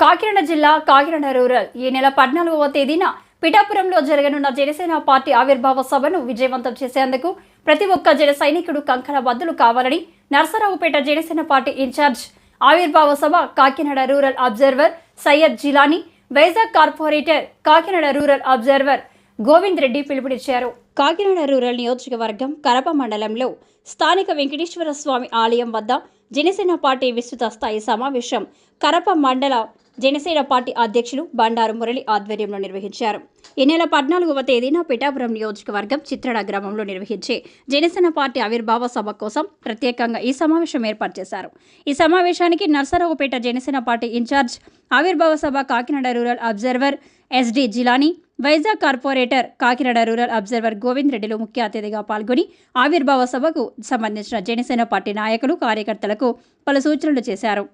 కాకినాడ జిల్లా కాకినాడ రూరల్ ఈ నెల పద్నాలుగవ తేదీన పిఠాపురంలో జరగనున్న జనసేన పార్టీ ఆవిర్భావ సభను విజయవంతం చేసేందుకు ప్రతి ఒక్క జన సైనికుడు కంకణ బద్దులు కావాలని నర్సరావుపేట జనసేన పార్టీ ఇన్ఛార్జ్ ఆవిర్భావ సభ Kakinada rural observer Syed Jilani Vizag corporator Kakinada rural observer Govind Reddy పిలుపునిచ్చారు. కాకినాడ రూరల్ నియోజకవర్గం కరప మండలంలో స్థానిక వెంకటేశ్వర స్వామి ఆలయం వద్ద జనసేన పార్టీ విస్తృత స్థాయి సమావేశం కరప మండల జనసేన పార్టీ అధ్యక్షులు బండారు మురళి ఆధ్వర్యంలో నిర్వహించారు. ఈ నెల పద్నాలుగవ తేదీన పిఠాపురం నియోజకవర్గం చిత్రడ గ్రామంలో నిర్వహించే జనసేన పార్టీ ఆవిర్భావ సభ కోసం ప్రత్యేకంగా ఈ సమావేశం ఏర్పాటు చేశారు. ఈ సమావేశానికి నర్సరావుపేట జనసేన పార్టీ ఇన్ఛార్జ్ ఆవిర్భావ సభ Kakinada rural observer SD Jilani Vizag corporator Kakinada rural observer Govind రెడ్డిలు ముఖ్య అతిథిగా పాల్గొని ఆవిర్భావ సభకు సంబంధించిన జనసేన పార్టీ నాయకులు కార్యకర్తలకు పలు సూచనలు చేశారు.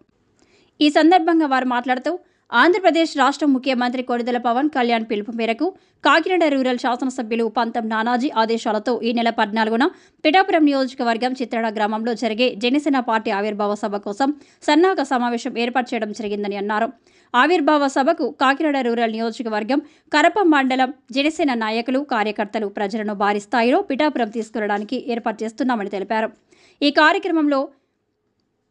ఈ సందర్భంగా వారు మాట్లాడుతూ ఆంధ్రప్రదేశ్ రాష్ట్ర ముఖ్యమంత్రి కొడిదల పవన్ కళ్యాణ్ పిలుపు మేరకు కాకినాడ రూరల్ శాసనసభ్యులు పంతం నానాజీ ఆదేశాలతో ఈ నెల పద్నాలుగున పిఠాపురం నియోజకవర్గం చిత్రడ గ్రామంలో జరిగే జనసేన పార్టీ ఆవిర్భావ సభ కోసం సన్నాహక సమావేశం ఏర్పాటు చేయడం జరిగిందని అన్నారు. ఆవిర్భావ సభకు కాకినాడ రూరల్ నియోజకవర్గం కరప మండలం జనసేన నాయకులు కార్యకర్తలు ప్రజలను భారీ స్థాయిలో పిఠాపురం తీసుకెళ్ళడానికి ఏర్పాటు చేస్తున్నామని తెలిపారు. ఈ కార్యక్రమంలో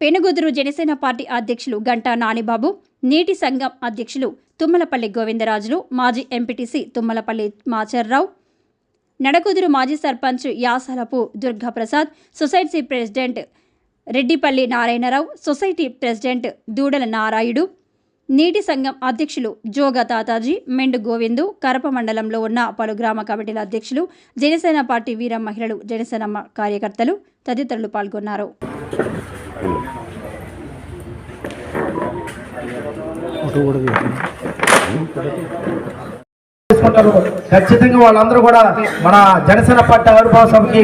పెనుగుదురు జనసేన పార్టీ అధ్యక్షులు గంటా నానిబాబు నీటి సంఘం అధ్యక్షులు తుమ్మలపల్లి గోవిందరాజులు మాజీ ఎంపీటీసీ తుమ్మలపల్లి మాచర్రావు నడకుదురు మాజీ sarpanch Yasalapu Durgaprasad society president Reddipalli Narayanarao society president Dudala Narayudu నీటి సంఘం అధ్యక్షులు జోగ తాతాజీ మెండు గోవిందు కరప మండలంలో ఉన్న పలు గ్రామ కమిటీల అధ్యక్షులు జనసేన పార్టీ వీర మహిళలు జనసేన మ- కార్యకర్తలు తదితరులు పాల్గొన్నారు. ఖచ్చితంగా వాళ్ళందరూ కూడా మన జనసేన పార్టీ ఆవిర్భావ సభకి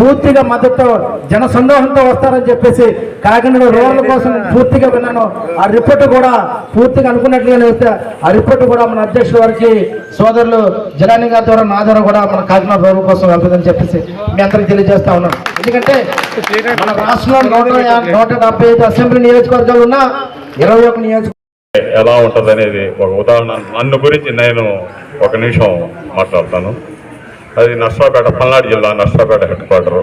పూర్తిగా మద్దతు జన సందోహంతో వస్తారని చెప్పేసి కాకినాడ రోడ్ల కోసం పూర్తిగా విన్నాను. ఆ రిపోర్ట్ కూడా పూర్తిగా అనుకున్నట్లుగానే వస్తే ఆ రిపోర్ట్ కూడా మన అధ్యక్షుల వారికి సోదరులు జనాని గారి ద్వారా నా ద్వారా కూడా మన కాకినాడ రోడ్ల కోసం వెళ్తుందని చెప్పేసి మీ అందరికి తెలియజేస్తా ఉన్నాను. ఎందుకంటే మన రాష్ట్రంలో నూట నూట డెబ్బై ఐదు అసెంబ్లీ నియోజకవర్గాలు ఉన్న ఇరవై ఒక నియోజక ఎలా ఉంటుంది అనేది ఒక ఉదాహరణ. నన్ను గురించి నేను ఒక నిమిషం మాట్లాడతాను. అది నర్సాపేట పల్నాడు జిల్లా నర్సాపేట హెడ్ క్వార్టరు.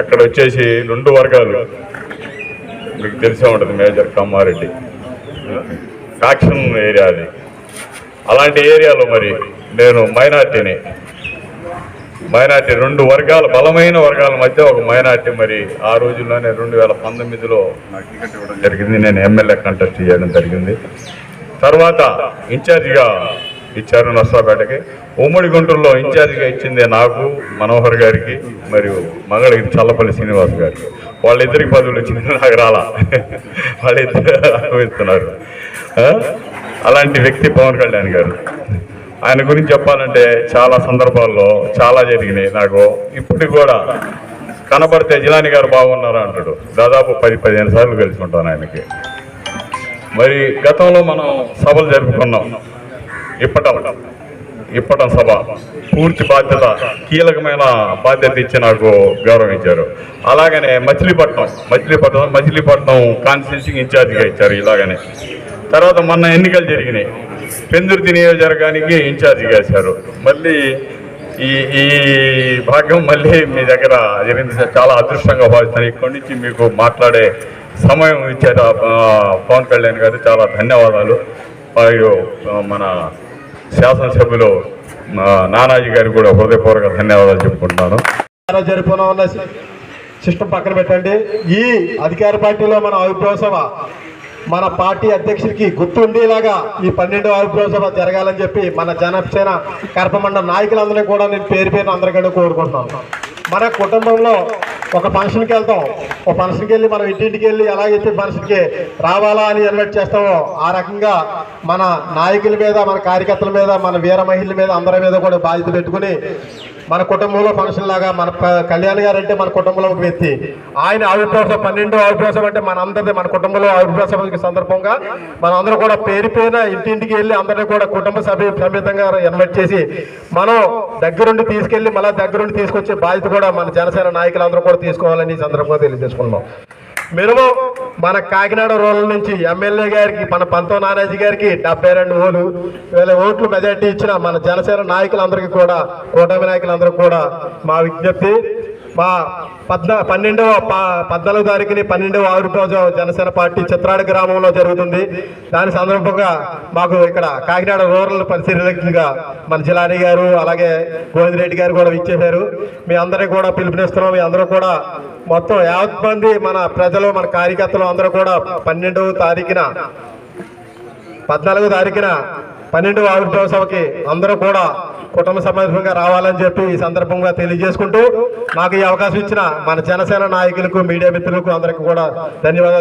అక్కడ వచ్చేసి రెండు వర్గాలు. మీకు తెలిసే ఉంటుంది మేజర్ కమ్మారెడ్డి ఫ్యాక్షన్ ఏరియా అది. అలాంటి ఏరియాలో మరి నేను మైనార్టీని. మైనార్టీ రెండు వర్గాల బలమైన వర్గాల మధ్య ఒక మైనార్టీ మరి ఆ రోజుల్లోనే రెండు వేల పంతొమ్మిదిలో నాకు టికెట్ ఇవ్వడం జరిగింది. నేను ఎమ్మెల్యే కంటెస్ట్ చేయడం జరిగింది. తర్వాత ఇన్ఛార్జిగా ఇచ్చారు నర్సాపేటకి ఉమ్మడి గుంటూరులో ఇన్ఛార్జిగా ఇచ్చింది నాకు మనోహర్ గారికి మరియు మంగళగిరి చల్లపల్లి శ్రీనివాస్ గారికి. వాళ్ళిద్దరికి పదవులు ఇచ్చింది నాకు రాలా. వాళ్ళిద్దరు అనుభవిస్తున్నారు అలాంటి వ్యక్తి పవన్ కళ్యాణ్ గారు. ఆయన గురించి చెప్పాలంటే చాలా సందర్భాల్లో చాలా జరిగినాయి. నాకు ఇప్పటికి కూడా కనబడితే జిలాని గారు బాగున్నారు అంటాడు. దాదాపు పది పదిహేను సార్లు కలిసి ఉంటాను ఆయనకి. మరి గతంలో మనం సభలు జరుపుకున్నాం. ఇప్పటం. ఇప్పటం సభ పూర్తి బాధ్యత కీలకమైన బాధ్యత ఇచ్చి నాకు గౌరవించారు. ఇచ్చారు అలాగనే మచిలీపట్నం మచిలీపట్నం మచిలీపట్నం కాన్స్టిట్యూషన్ ఇన్ఛార్జిగా ఇచ్చారు ఇలాగనే. తర్వాత మొన్న ఎన్నికలు జరిగినాయి. పెందుర్తి నియోజకవర్గానికి ఇన్ఛార్జిగా వేశారు మళ్ళీ ఈ ఈ భాగ్యం మళ్ళీ మీ దగ్గర జరిగింది సార్. చాలా అదృష్టంగా భావిస్తాను ఇక్కడి నుంచి మీకు మాట్లాడే సమయం ఇచ్చారు పవన్ కళ్యాణ్ గారు చాలా ధన్యవాదాలు. మరియు మన శాసనసభ్యులు నానాజీ గారికి కూడా హృదయపూర్వక ధన్యవాదాలు చెప్పుకుంటున్నాను. ద్వారా ఉన్న సిస్టమ్ పక్కన పెట్టండి. ఈ అధికార పార్టీలో మన ఆవిర్భావ సభ మన పార్టీ అధ్యక్షుడికి గుర్తుండేలాగా ఈ పన్నెండు ఆవిర్భావ సభ జరగాలని చెప్పి మన జనసేన కర్పమండల నాయకులందరినీ కూడా నేను పేరు పేరు అందరికంటే కోరుకుంటున్నాను. మన కుటుంబంలో ఒక ఫంక్షన్కి వెళ్తాం. ఒక ఫంక్షన్కి వెళ్ళి మనం ఇంటింటికి వెళ్ళి ఎలాగైతే ఫంక్షన్కి రావాలా అని ఇన్వైట్ చేస్తామో ఆ రకంగా మన నాయకుల మీద మన కార్యకర్తల మీద మన వీర మహిళల మీద అందరి మీద కూడా బాధ్యత పెట్టుకుని మన కుటుంబంలో ఫంక్షన్ లాగా మన కళ్యాణ్ గారు అంటే మన కుటుంబంలో ఒక వ్యక్తి. ఆయన అవిప్రాసం పన్నెండు అవిప్రాసం అంటే మన అందరిది మన కుటుంబంలో ఆవిర్భావ సందర్భంగా మనందరూ కూడా పేరు ఇంటింటికి వెళ్ళి అందరినీ కూడా కుటుంబ సభ్యు సమేతంగా ఇన్వైట్ చేసి మనం దగ్గరుండి తీసుకెళ్ళి మళ్ళీ దగ్గరుండి తీసుకొచ్చే బాధ్యత కూడా మన జనసేన నాయకులందరూ కూడా తీసుకోవాలని సందర్భంగా తెలియజేసుకున్నాం మినిమం మన కాకినాడ రూరల్ నుంచి ఎమ్మెల్యే గారికి మన పంతో నారాజీ గారికి డెబ్బై రెండు ఓట్లు వేల ఓట్లు మెజార్టీ ఇచ్చిన మన జనసేన నాయకులందరికీ కూడా కూటమి నాయకులందరికీ కూడా మా విజ్ఞప్తి. మా పద్నా పన్నెండవ పద్నాలుగు తారీఖుని పన్నెండవ ఆవిర్భావం జనసేన పార్టీ చిత్రాడ గ్రామంలో జరుగుతుంది. దాని సందర్భంగా మాకు ఇక్కడ కాకినాడ రూరల్ పరిశీలకులుగా మన జిలాని గారు అలాగే గోవిందరెడ్డి గారు కూడా ఇచ్చేశారు మీ అందరికీ కూడా పిలుపునిస్తున్నాం. మీ అందరూ కూడా మొత్తం యావత్ మంది మన ప్రజలు మన కార్యకర్తలు అందరూ కూడా పన్నెండవ తారీఖున పద్నాలుగో తారీఖున పన్నెండవ ఆవిర్భావ సభకి అందరూ కూడా కుటుంబ సమేతంగా రావాలని చెప్పి ఈ సందర్భంగా తెలియజేసుకుంటూ మాకు ఈ అవకాశం ఇచ్చిన మన జనసేన నాయకులకు మీడియా మిత్రులకు అందరికీ కూడా ధన్యవాదాలు.